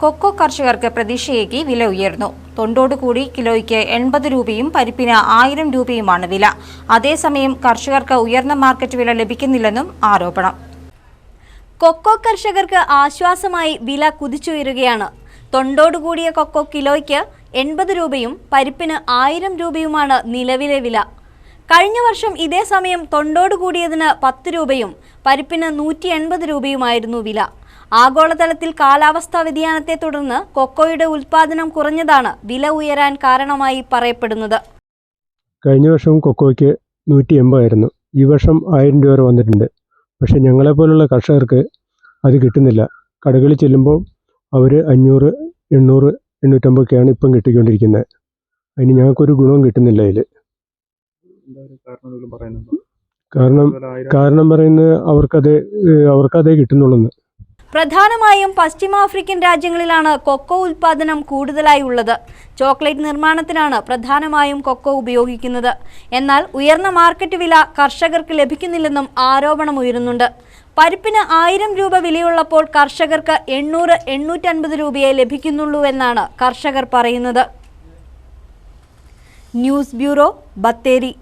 Cocoa കർഷകർക്ക് പ്രതീക്ഷയേകി വില ഉയർന്നു. തൊണ്ടോടുകൂടി കിലോയ്ക്ക് എൺപത് രൂപയും പരിപ്പിന് ആയിരം രൂപയുമാണ് വില. അതേസമയം കർഷകർക്ക് ഉയർന്ന മാർക്കറ്റ് വില ലഭിക്കുന്നില്ലെന്നും ആരോപണം. കൊക്കോ കർഷകർക്ക് ആശ്വാസമായി വില കുതിച്ചുയരുകയാണ്. തൊണ്ടോടുകൂടിയ കൊക്കോ കിലോയ്ക്ക് എൺപത് രൂപയും പരിപ്പിന് ആയിരം രൂപയുമാണ് നിലവിലെ വില. കഴിഞ്ഞ വർഷം ഇതേ സമയം തൊണ്ടോട് കൂടിയതിന് പത്ത് രൂപയും പരിപ്പിന് നൂറ്റി രൂപയുമായിരുന്നു വില. ആഗോളതലത്തിൽ കാലാവസ്ഥാ വ്യതിയാനത്തെ തുടർന്ന് കൊക്കോയുടെ ഉൽപാദനം കുറഞ്ഞതാണ് വില ഉയരാൻ കാരണമായി പറയപ്പെടുന്നത്. കഴിഞ്ഞ വർഷം കൊക്കോയ്ക്ക് നൂറ്റി എൺപതായിരുന്നു. ഈ വർഷം ആയിരം രൂപ വരെ വന്നിട്ടുണ്ട്. പക്ഷേ ഞങ്ങളെപ്പോലുള്ള കർഷകർക്ക് അത് കിട്ടുന്നില്ല. കടകളിൽ ചെല്ലുമ്പോൾ അവർ അഞ്ഞൂറ് എണ്ണൂറ് എണ്ണൂറ്റമ്പതൊക്കെയാണ് ഇപ്പം കിട്ടിക്കൊണ്ടിരിക്കുന്നത്. അതിന് ഞങ്ങൾക്കൊരു ഗുണവും കിട്ടുന്നില്ല അതിൽ കാരണം കാരണം പറയുന്നത് അവർക്കത് അവർക്കതേ കിട്ടുന്നുള്ളൂ പ്രധാനമായും പശ്ചിമാഫ്രിക്കൻ രാജ്യങ്ങളിലാണ് കൊക്കോ ഉൽപാദനം കൂടുതലായി ഉള്ളത്. ചോക്ലേറ്റ് നിർമ്മാണത്തിനാണ് പ്രധാനമായും കൊക്കോ ഉപയോഗിക്കുന്നത്. എന്നാൽ ഉയർന്ന മാർക്കറ്റ് വില കർഷകർക്ക് ലഭിക്കുന്നില്ലെന്നും ആരോപണം ഉയരുന്നുണ്ട്. പരിപ്പിന് ആയിരം രൂപ വിലയുള്ളപ്പോൾ കർഷകർക്ക് എണ്ണൂറ് എണ്ണൂറ്റൻപത് രൂപയെ ലഭിക്കുന്നുള്ളൂ എന്നാണ് കർഷകർ പറയുന്നത്. News bureau Bathery.